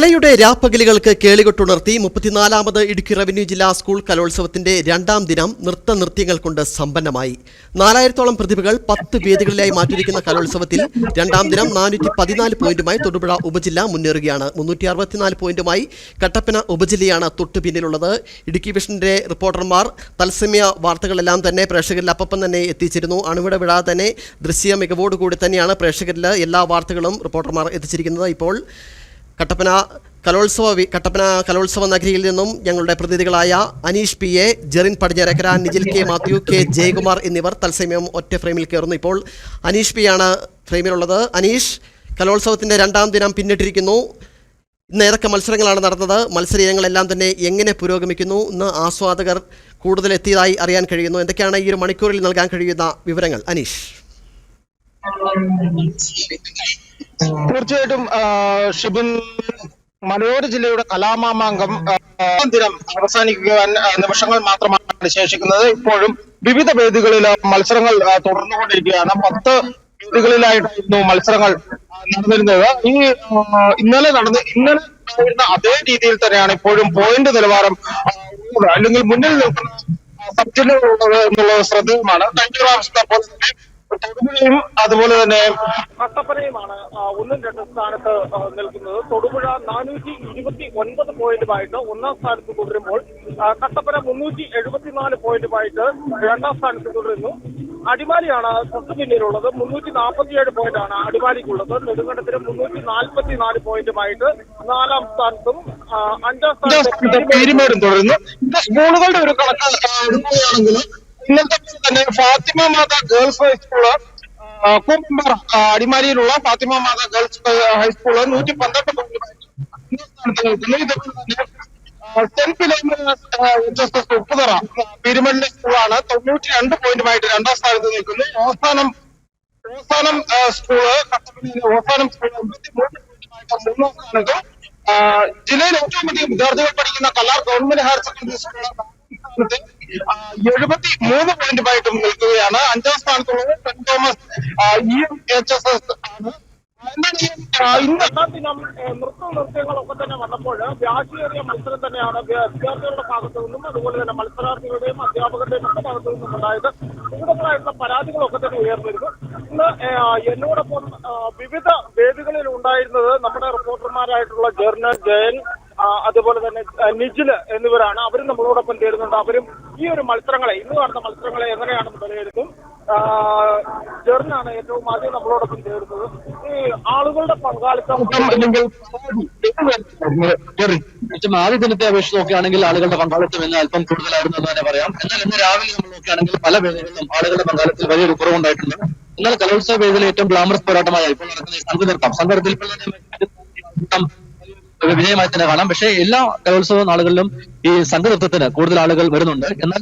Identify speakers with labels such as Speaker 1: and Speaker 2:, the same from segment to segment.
Speaker 1: കലയുടെ രാപ്പകലുകൾക്ക് കേളികൊട്ടുണർത്തി മുപ്പത്തിനാലാമത് ഇടുക്കി റവന്യൂ ജില്ലാ സ്കൂൾ കലോത്സവത്തിന്റെ രണ്ടാം ദിനം നൃത്ത നൃത്യങ്ങൾ കൊണ്ട് സമ്പന്നമായി. നാലായിരത്തോളം പ്രതിഭകൾ പത്ത് വേദികളിലായി മാറ്റിയിരിക്കുന്ന കലോത്സവത്തിൽ രണ്ടാം ദിനം നാനൂറ്റി പതിനാല് പോയിന്റുമായി തൊടുപുഴ ഉപജില്ല മുന്നേറുകയാണ്. മുന്നൂറ്റി അറുപത്തിനാല് പോയിന്റുമായി കട്ടപ്പന ഉപജില്ലയാണ് തൊട്ടു പിന്നിലുള്ളത്. ഇടുക്കി വിഷന്റെ റിപ്പോർട്ടർമാർ തത്സമയ വാർത്തകളെല്ലാം തന്നെ പ്രേക്ഷകരിൽ അപ്പം തന്നെ എത്തിച്ചിരുന്നു. അണുവിട വിടാതെ തന്നെ ദൃശ്യ മികവോടുകൂടി തന്നെയാണ് പ്രേക്ഷകരിൽ എല്ലാ വാർത്തകളും റിപ്പോർട്ടർമാർ എത്തിച്ചിരിക്കുന്നത്. ഇപ്പോൾ കട്ടപ്പന കലോത്സവ കട്ടപ്പന കലോത്സവ നഗരിയിൽ നിന്നും ഞങ്ങളുടെ പ്രതിനിധികളായ Aneesh P A Jerin Padinjarakkara Nijil K Mathew K Jayakumar എന്നിവർ തത്സമയം ഒറ്റ ഫ്രെയിമിൽ കയറുന്നു. ഇപ്പോൾ അനീഷ് പി ആണ് ഫ്രെയിമിലുള്ളത്. അനീഷ് കലോത്സവത്തിന്റെ രണ്ടാം ദിനം പിന്നിട്ടിരിക്കുന്നു. ഇന്ന് ഏതൊക്കെ മത്സരങ്ങളാണ് നടന്നത്? മത്സര ഇനങ്ങളെല്ലാം തന്നെ എങ്ങനെ പുരോഗമിക്കുന്നു? ഇന്ന് ആസ്വാദകർ കൂടുതൽ എത്തിയതായി അറിയാൻ കഴിയുന്നു. എന്തൊക്കെയാണ് ഈ ഒരു മണിക്കൂറിൽ നൽകാൻ കഴിയുന്ന വിവരങ്ങൾ? അനീഷ്.
Speaker 2: തീർച്ചയായിട്ടും ഷിബിൻ മലയോര ജില്ലയുടെ കലാമാമാങ്കം ദിനം അവസാനിക്കുവാൻ നിമിഷങ്ങൾ മാത്രമാണ് ശേഷിക്കുന്നത്. ഇപ്പോഴും വിവിധ വേദികളിൽ മത്സരങ്ങൾ തുടർന്നുകൊണ്ടിരിക്കുകയാണ്. പത്ത് വേദികളിലായിട്ടായിരുന്നു മത്സരങ്ങൾ നടന്നിരുന്നത്. ഈ ഇന്നലെ നടന്ന് ഇന്നലെ ഉണ്ടായിരുന്ന അതേ രീതിയിൽ തന്നെയാണ് ഇപ്പോഴും പോയിന്റ് നിലവാരം അല്ലെങ്കിൽ മുന്നിൽ നിൽക്കുന്ന സബ് ജില്ലകളുള്ളത് എന്നുള്ളത് ശ്രദ്ധേയമാണ്. കഴിഞ്ഞ പ്രാവശ്യത്തെ പോലെ തന്നെ തൊടുപുഴയും അതുപോലെ തന്നെ കട്ടപ്പനയുമാണ് ഒന്നും രണ്ടും സ്ഥാനത്ത് നിൽക്കുന്നത്. തൊടുപുഴ നാനൂറ്റി ഇരുപത്തി ഒൻപത് പോയിന്റുമായിട്ട് ഒന്നാം സ്ഥാനത്ത് തുടരുമ്പോൾ കട്ടപ്പന മുന്നൂറ്റി എഴുപത്തിനാല് പോയിന്റുമായിട്ട് രണ്ടാം സ്ഥാനത്ത് തുടരുന്നു. അടിമാലിയാണ് തൊട്ടു പിന്നിലുള്ളത്. മുന്നൂറ്റി നാൽപ്പത്തിയേഴ് പോയിന്റാണ് അടിമാലിക്കുള്ളത്. നെടുങ്കണ്ടത്തിന് മുന്നൂറ്റി നാൽപ്പത്തി നാല് പോയിന്റുമായിട്ട് നാലാം സ്ഥാനത്തും അഞ്ചാം സ്ഥാനത്ത് പീരുമേടും തുടരുന്നു. സ്കൂളുകളുടെ ഒരു കണക്ക് എടുക്കുകയാണെങ്കിൽ ഇന്നത്തെ തന്നെ ഫാത്തിമ മാത ഗേൾസ് ഹൈസ്കൂൾ ആ, അടിമാലിയിലുള്ള Fathima Matha girls high school നൂറ്റി പന്ത്രണ്ട് സ്ഥാനത്ത് നിൽക്കുന്നു. ഇതുപോലെ തന്നെ ആ, എച്ച് എസ് ഉപ്പുതറ പീരുമേടിന്റെ സ്കൂളാണ്. തൊണ്ണൂറ്റി രണ്ട് പോയിന്റുമായിട്ട് രണ്ടാം സ്ഥാനത്ത് നിൽക്കുന്നു. അവസാനം ഓസാനം സ്കൂൾ കട്ടപ്പനയിലെ അവസാനം സ്കൂൾ എൺപത്തി മൂന്ന് പോയിന്റുമായിട്ട് മൂന്നാം സ്ഥാനത്ത്. ജില്ലയിൽ ഏറ്റവും അധികം വിദ്യാർത്ഥികൾ പഠിക്കുന്ന Kallar government higher secondary school എഴുപത്തി മൂന്ന് പോയിന്റുമായിട്ട് നിൽക്കുകയാണ്. അഞ്ചാം സ്ഥാനത്തുള്ളത് saint Thomas E H S S ആണ്. നൃത്തവും നൃത്യങ്ങളൊക്കെ തന്നെ വന്നപ്പോൾ വ്യാജേറിയ മത്സരം തന്നെയാണ് വിദ്യാർത്ഥികളുടെ ഭാഗത്തു നിന്നും അതുപോലെ തന്നെ മത്സരാർത്ഥികളുടെയും അധ്യാപകരുടെയും ഒക്കെ ഭാഗത്തു നിന്നും ഉണ്ടായത്. വിവിധങ്ങളായിട്ടുള്ള പരാതികളൊക്കെ തന്നെ ഉയർന്നിരുന്നു. ഇന്ന് എന്നോടൊപ്പം വിവിധ വേദികളിൽ ഉണ്ടായിരുന്നത് നമ്മുടെ റിപ്പോർട്ടർമാരായിട്ടുള്ള ജേർണൽ ജയൻ അതുപോലെ തന്നെ നിജിൽ എന്നിവരാണ് അവരും നമ്മളോടൊപ്പം ചേരുന്നുണ്ട്. അവരും ഈ ഒരു മത്സരങ്ങളെ ഇന്ന് നടന്ന മത്സരങ്ങളെ എങ്ങനെയാണെന്ന് വിലയിരുത്തും. ജെറിനാണ് ഏറ്റവും ആദ്യം നമ്മളോടൊപ്പം ചേരുന്നത്. ഈ ആളുകളുടെ പങ്കാളിത്തം
Speaker 3: ഏറ്റവും ആദ്യ ദിനത്തെ അപേക്ഷിച്ച് നോക്കുകയാണെങ്കിൽ ആളുകളുടെ പങ്കാളിത്തം ഇന്ന് അല്പം കൂടുതലായിരുന്നു എന്ന് തന്നെ പറയാം. എന്നാൽ ഇന്ന് രാവിലെ നമ്മൾ നോക്കുകയാണെങ്കിൽ പല വേദികളിലും ആളുകളുടെ പങ്കാളിത്തത്തിൽ വലിയൊരു കുറവുണ്ടായിട്ടുണ്ട് എന്നാൽ കലോത്സവ വേദിയിലെ ഏറ്റവും ഗ്ലാമറസ് പോരാട്ടമായ ഇപ്പോൾ നടക്കുന്ന ഈ സംഘ നൃത്തം സംഘ ഒരു വിജയമായി തന്നെ കാണാം. പക്ഷേ എല്ലാ കലോത്സവ നാളുകളിലും ഈ സംഘനൃത്തത്തിന് കൂടുതൽ ആളുകൾ വരുന്നുണ്ട്. എന്നാൽ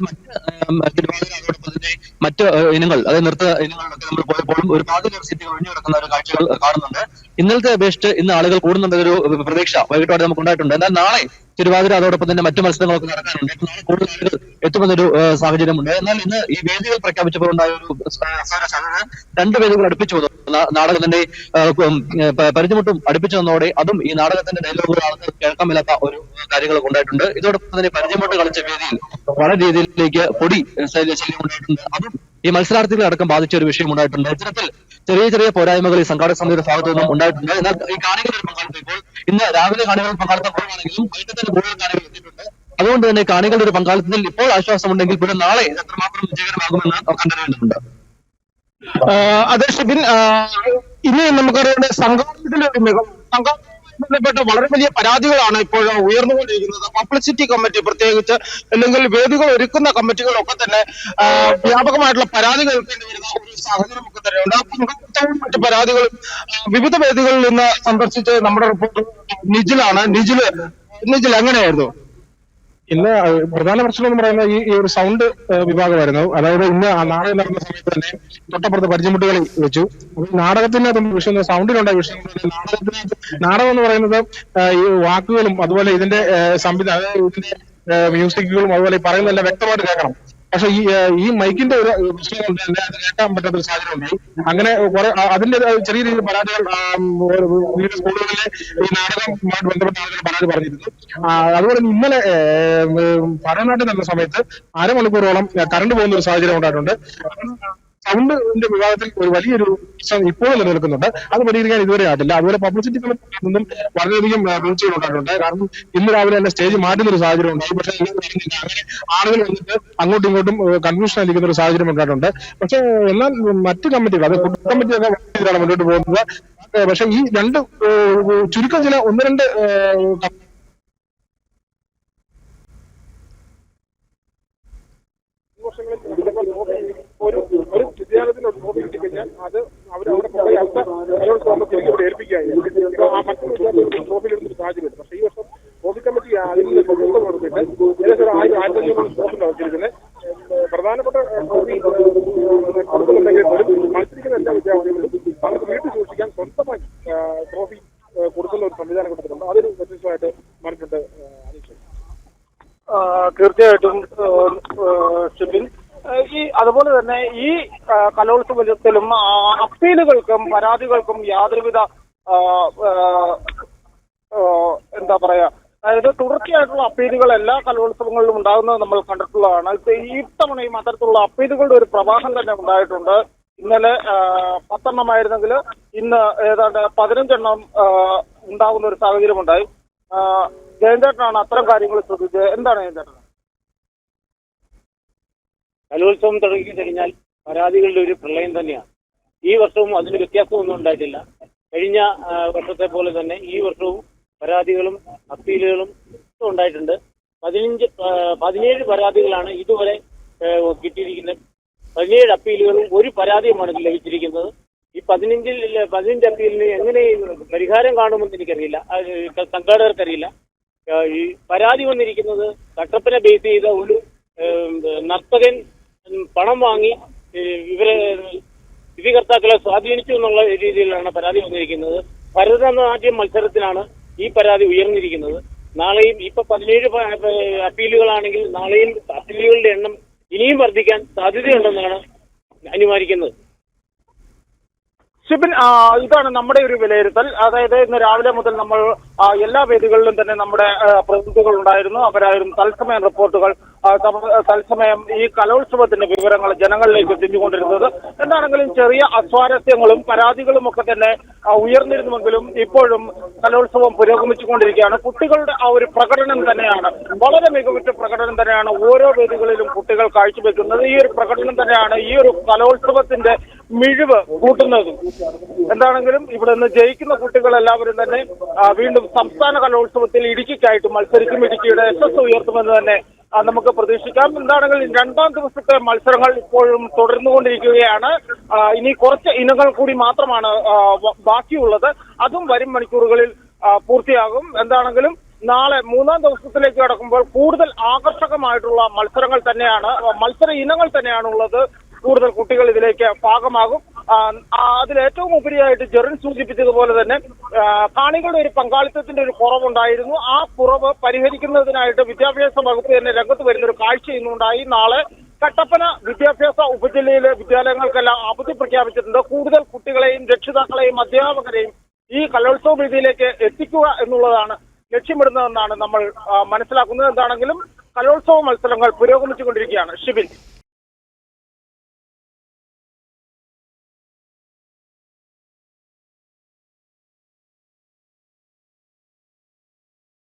Speaker 3: മറ്റ് ഇനങ്ങൾ അതായത് നൃത്ത ഇനങ്ങളിലൊക്കെ നമ്മൾ പോയപ്പോഴും ഒരുപാട് സീറ്റുകൾ ഒഴിഞ്ഞു കിടക്കുന്ന ഒരു കാഴ്ചകൾ കാണുന്നുണ്ട്. ഇന്നലത്തെ അപേക്ഷിച്ച് ഇന്ന് ആളുകൾ കൂടുന്നുണ്ടെന്നൊരു പ്രതീക്ഷ വൈകിട്ടോടെ നമുക്ക് ഉണ്ടായിട്ടുണ്ട്. എന്നാൽ നാളെ തിരുവാതിര അതോടൊപ്പം തന്നെ മറ്റു മത്സരങ്ങളൊക്കെ നടക്കാനുണ്ട്. നാളെ കൂടുതൽ ആളുകൾ എത്തുമെന്നൊരു സാഹചര്യമുണ്ട്. എന്നാൽ ഇന്ന് ഈ വേദികൾ പ്രഖ്യാപിച്ചപ്പോൾ ഉണ്ടായ ഒരു രണ്ട് വേദികൾ അടുപ്പിച്ചു നാടകത്തിന്റെ പരിചയമുട്ടും അടുപ്പിച്ചു വന്നതോടെ അതും ഈ നാടകത്തിന്റെ ഡയലോഗുകൾ കേൾക്കാമില്ലാത്ത ഒരു കാര്യങ്ങളൊക്കെ ഉണ്ടായിട്ടുണ്ട്. ഇതോടൊപ്പം തന്നെ പരിചയമുട്ട് കളിച്ച വേദിയിൽ പല രീതിയിലേക്ക് പൊടി ശല്യ- അതും ഈ മത്സരാർത്ഥികളെ അടക്കം ബാധിച്ച ഒരു വിഷയം ഉണ്ടായിട്ടുണ്ട്. ഇത്തരത്തിൽ ചെറിയ ചെറിയ പോരായ്മകൾ ഈ സംഘാടക സമിതിയുടെ ഭാഗത്തു നിന്നും ഉണ്ടായിട്ടുണ്ട്. എന്നാൽ ഈ കാണികളുടെ പങ്കാളിത്തം ഇപ്പോൾ ഇന്ന് രാവിലെ കാണികൾ പങ്കാളിത്തം കുറവാണെങ്കിലും വൈകിട്ട് തന്നെ കൂടുതൽ കാണികൾ എത്തിയിട്ടുണ്ട്. അതുകൊണ്ട് തന്നെ കാണികളുടെ ഒരു പങ്കാളിത്തത്തിൽ ഇപ്പോൾ ആശ്വാസമുണ്ടെങ്കിൽ പിന്നെ നാളെ എത്രമാത്രം വിജയകരമാകുമെന്ന് കണ്ടറിയേണ്ടതുണ്ട്.
Speaker 2: അതെ ഷിബിൻ ഇനി നമുക്കറിയാം സംഘത്തിലെ ഒരു മികവ് ബന്ധപ്പെട്ട് വളരെ വലിയ പരാതികളാണ് ഇപ്പോൾ ഉയർന്നുകൊണ്ടിരിക്കുന്നത്. പബ്ലിസിറ്റി കമ്മിറ്റി പ്രത്യേകിച്ച് അല്ലെങ്കിൽ വേദികൾ ഒരുക്കുന്ന കമ്മിറ്റികളൊക്കെ തന്നെ വ്യാപകമായിട്ടുള്ള പരാതി കേൾക്കേണ്ടി വരുന്ന ഒരു സാഹചര്യം ഒക്കെ തന്നെയുണ്ട്. പങ്കാളിത്തവും മറ്റു പരാതികളും വിവിധ വേദികളിൽ നിന്ന് സന്ദർശിച്ച് നമ്മുടെ റിപ്പോർട്ടർ നിജിലാണ്. നിജിൽ നിജിൽ എങ്ങനെയായിരുന്നു?
Speaker 4: ഇന്ന് പ്രധാന പ്രശ്നം എന്ന് പറയുന്നത് ഈ ഒരു സൗണ്ട് വിഭാഗമായിരുന്നു. അതായത് ഇന്ന് നാടകം നടന്ന സമയത്ത് തന്നെ തൊട്ടപ്പുറത്ത് പരിചയമുട്ടുകളി വെച്ചു. നാടകത്തിന്റെ ഈ നാടകത്തിന് അതും വിഷയം സൗണ്ടിലുണ്ടായ വിഷയം. നാടകത്തിനകത്ത് നാടകം എന്ന് പറയുന്നത് ഈ വാക്കുകളും അതുപോലെ ഇതിന്റെ സംവിധാനം ഇതിന്റെ മ്യൂസിക്കുകളും അതുപോലെ പറയുന്നതെല്ലാം വ്യക്തമായിട്ട് കേൾക്കണം. പക്ഷെ ഈ ഈ മൈക്കിന്റെ ഒരു പ്രശ്നം കൊണ്ട് തന്നെ അത് കേൾക്കാൻ പറ്റാത്ത ഒരു സാഹചര്യം ഉണ്ടായി അങ്ങനെ കുറെ അതിന്റെ ചെറിയ രീതിയിൽ പരാതികൾ സ്കൂളുകളിലെ ഈ നാടകവുമായിട്ട് ബന്ധപ്പെട്ട ആളുകൾ പരാതി പറഞ്ഞിരുന്നു. അതുപോലെ തന്നെ ഇന്നലെ പഠനനാട്ടിൽ നടന്ന സമയത്ത് അരമണിക്കൂറോളം കറണ്ട് പോകുന്ന ഒരു സാഹചര്യം ഉണ്ടായിട്ടുണ്ട്. സൗണ്ടിന്റെ വിഭാഗത്തിൽ ഒരു വലിയൊരു പ്രശ്നം ഇപ്പോഴും നിലനിൽക്കുന്നുണ്ട്. അത് പരിഹരിക്കാൻ ഇതുവരെ ആയിട്ടില്ല. അതുപോലെ പബ്ലിസിറ്റി നിന്നും വളരെയധികം വീഴ്ചകൾ ഉണ്ടായിട്ടുണ്ട്. കാരണം ഇന്ന് രാവിലെ തന്നെ സ്റ്റേജ് മാറ്റുന്ന ഒരു സാഹചര്യം ഉണ്ടായി പക്ഷേ. അങ്ങനെ ആളുകൾ വന്നിട്ട് അങ്ങോട്ടും ഇങ്ങോട്ടും കൺഫ്യൂഷൻ അടിക്കുന്ന ഒരു സാഹചര്യം ഉണ്ടായിട്ടുണ്ട്. പക്ഷേ എന്നാൽ മറ്റ് കമ്മിറ്റികൾ അത് ഫുഡ് കമ്മിറ്റിയൊക്കെ ഒക്കെ മുന്നോട്ട് പോകുന്നത്. പക്ഷെ ഈ രണ്ട് ചുരുക്കം ചില ഒന്ന് രണ്ട്
Speaker 5: ഒരു ഒരു വിദ്യാലയത്തിന് ഒരു ട്രോഫി കിട്ടിക്കഴിഞ്ഞാൽ അത് അവർ അവിടെ കൊണ്ടുപോയി അടുത്ത കലോത്സവം തിരികെ ഇവിടെ ഏൽപ്പിക്കുകയായിരുന്നു ഇപ്പൊ ആ മറ്റൊരു വിദ്യാലയത്തിൽ ട്രോഫി എടുത്തൊരു സാഹചര്യം പക്ഷേ ഈ വർഷം ട്രോഫി കമ്മിറ്റി അതിൽ നിന്ന് പുറത്തു കൊടുത്തിട്ട് ഏകദേശം ഒരു ആയിരം ആയിരത്തി അഞ്ഞൂറ് ട്രോഫി വെച്ചിരിക്കുന്നത് പ്രധാനപ്പെട്ട ട്രോഫി കൊടുക്കുന്നുണ്ടെങ്കിൽ പോലും മത്സരിക്കുന്ന എല്ലാ വിദ്യാർത്ഥികളും അവർക്ക് വീട്ടിൽ സൂക്ഷിക്കാൻ സ്വന്തമായി ട്രോഫി കൊടുക്കുന്ന ഒരു സംവിധാനം കൊടുത്തിട്ടുണ്ട്. അതൊരു വ്യത്യസ്തമായിട്ട് മാറിയിട്ടുണ്ട്
Speaker 6: തീർച്ചയായിട്ടും ഷിബിൻ. ഈ അതുപോലെ തന്നെ ഈ കലോത്സവത്തിലും അപ്പീലുകൾക്കും പരാതികൾക്കും യാതൊരുവിധ എന്താ പറയാ അതായത് തുടർച്ചയായിട്ടുള്ള അപ്പീലുകൾ എല്ലാ കലോത്സവങ്ങളിലും ഉണ്ടാകുന്നത് നമ്മൾ കണ്ടിട്ടുള്ളതാണ്. ഇത്തവണയും അത്തരത്തിലുള്ള അപ്പീലുകളുടെ ഒരു പ്രവാഹം തന്നെ ഉണ്ടായിട്ടുണ്ട്. ഇന്നലെ പത്തെണ്ണമായിരുന്നെങ്കിൽ ഇന്ന് ഏതാണ്ട് പതിനഞ്ചെണ്ണം ഉണ്ടാകുന്ന ഒരു സാഹചര്യം ഉണ്ടായി ജയന്തേട്ടനാണ് അത്തരം കാര്യങ്ങൾ ശ്രദ്ധിച്ചത്. എന്താണ് ജയന്തേട്ടൻ
Speaker 7: കലോത്സവം തുടങ്ങി കഴിഞ്ഞാൽ പരാതികളുടെ ഒരു പ്രളയം തന്നെയാണ്. ഈ വർഷവും അതിന് വ്യത്യാസമൊന്നും ഉണ്ടായിട്ടില്ല. കഴിഞ്ഞ വർഷത്തെ പോലെ തന്നെ ഈ വർഷവും പരാതികളും അപ്പീലുകളും ഉണ്ടായിട്ടുണ്ട്. പതിനഞ്ച് പതിനേഴ് പരാതികളാണ് ഇതുവരെ കിട്ടിയിരിക്കുന്നത്. പതിനേഴ് അപ്പീലുകളും ഒരു പരാതിയുമാണ് ലഭിച്ചിരിക്കുന്നത്. ഈ പതിനഞ്ചിൽ പതിനഞ്ച് അപ്പീലിന് എങ്ങനെ പരിഹാരം കാണുമെന്ന് എനിക്കറിയില്ല. സംഘാടകർക്കറിയില്ല ഈ പരാതി വന്നിരിക്കുന്നത് കട്ടപ്പന ബേസ് ചെയ്ത ഒരു നർത്തകൻ പണം വാങ്ങി ഇവരെ വിധികർത്താക്കളെ സ്വാധീനിച്ചു എന്നുള്ള രീതിയിലാണ് പരാതി വന്നിരിക്കുന്നത്. ഭരതനാട്യം മത്സരത്തിനാണ് ഈ പരാതി ഉയർന്നിരിക്കുന്നത്. നാളെയും ഇപ്പൊ പതിനേഴ് അപ്പീലുകളാണെങ്കിൽ നാളെയും അപ്പീലുകളുടെ എണ്ണം ഇനിയും വർദ്ധിക്കാൻ സാധ്യതയുണ്ടെന്നാണ് അനുമാനിക്കുന്നത്.
Speaker 6: ഷിബിൻ ഇതാണ് നമ്മുടെ ഒരു വിലയിരുത്തൽ. അതായത് ഇന്ന് രാവിലെ മുതൽ നമ്മൾ എല്ലാ വേദികളിലും തന്നെ നമ്മുടെ പ്രതിനിധികൾ ഉണ്ടായിരുന്നു. അവരായിരുന്നു തത്സമയം റിപ്പോർട്ടുകൾ തത്സമയം ഈ കലോത്സവത്തിന്റെ വിവരങ്ങൾ ജനങ്ങളിലേക്ക് എത്തിച്ചുകൊണ്ടിരുന്നത്. എന്താണെങ്കിലും ചെറിയ അസ്വാരസ്യങ്ങളും പരാതികളും ഒക്കെ തന്നെ ഉയർന്നിരുന്നുവെങ്കിലും ഇപ്പോഴും കലോത്സവം പുരോഗമിച്ചുകൊണ്ടിരിക്കുകയാണ്. കുട്ടികളുടെ ആ ഒരു പ്രകടനം തന്നെയാണ് വളരെ മികവുറ്റ പ്രകടനം തന്നെയാണ് ഓരോ വേദികളിലും കുട്ടികൾ കാഴ്ചവെക്കുന്നത്. ഈ ഒരു പ്രകടനം തന്നെയാണ് ഈ ഒരു കലോത്സവത്തിന്റെ മിഴിവ് കൂട്ടുന്നതും. എന്താണെങ്കിലും ഇവിടെ നിന്ന് ജയിക്കുന്ന കുട്ടികളെല്ലാവരും തന്നെ വീണ്ടും സംസ്ഥാന കലോത്സവത്തിൽ ഇടുക്കിക്കായിട്ട് മത്സരിക്കും. ഇടുക്കിയുടെ യശസ് ഉയർത്തുമെന്ന് തന്നെ നമുക്ക് പ്രതീക്ഷിക്കാം. എന്താണെങ്കിലും രണ്ടാം ദിവസത്തെ മത്സരങ്ങൾ ഇപ്പോഴും തുടർന്നുകൊണ്ടിരിക്കുകയാണ്. കൊണ്ടിരിക്കുകയാണ് ഇനി കുറച്ച് ഇനങ്ങൾ കൂടി മാത്രമാണ് ബാക്കിയുള്ളത്. അതും വരും മണിക്കൂറുകളിൽ പൂർത്തിയാകും. എന്താണെങ്കിലും നാളെ മൂന്നാം ദിവസത്തിലേക്ക് കടക്കുമ്പോൾ കൂടുതൽ ആകർഷകമായിട്ടുള്ള മത്സരങ്ങൾ തന്നെയാണ് മത്സര ഇനങ്ങൾ തന്നെയാണ് ഉള്ളത് കൂടുതൽ കുട്ടികൾ ഇതിലേക്ക് ഭാഗമാകും അതിൽ ഏറ്റവും ഉപരിയായിട്ട് ജെറിൻ സൂചിപ്പിച്ചതുപോലെ തന്നെ കാണികളുടെ ഒരു പങ്കാളിത്തത്തിന്റെ ഒരു കുറവുണ്ടായിരുന്നു. ആ കുറവ് പരിഹരിക്കുന്നതിനായിട്ട് വിദ്യാഭ്യാസ വകുപ്പ് തന്നെ രംഗത്ത് വരുന്ന ഒരു കാഴ്ച ഇന്നുണ്ടായി. നാളെ കട്ടപ്പന വിദ്യാഭ്യാസ ഉപജില്ലയിലെ വിദ്യാലയങ്ങൾക്കെല്ലാം അവധി പ്രഖ്യാപിച്ചിട്ടുണ്ട്. കൂടുതൽ കുട്ടികളെയും രക്ഷിതാക്കളെയും അധ്യാപകരെയും ഈ കലോത്സവ വേദിയിലേക്ക് എത്തിക്കുക എന്നുള്ളതാണ് ലക്ഷ്യമിടുന്നതെന്നാണ് നമ്മൾ മനസ്സിലാക്കുന്നത്. എന്താണെങ്കിലും കലോത്സവ മത്സരങ്ങൾ പുരോഗമിച്ചുകൊണ്ടിരിക്കുകയാണ്. ഷിബിൻ.